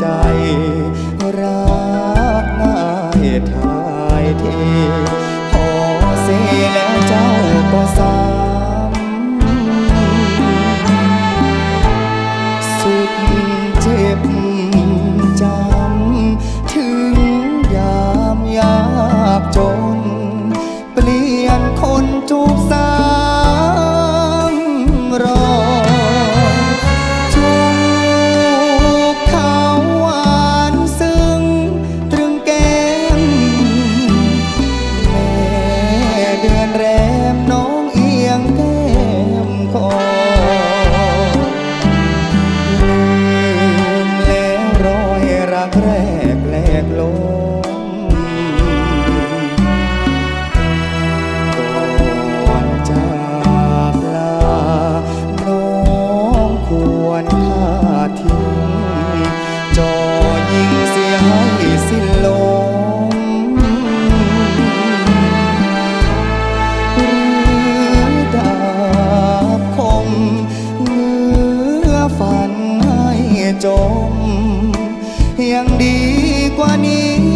ใจ แรกแลกลมก่อนจากลาน้องควร ยังดีกว่านี้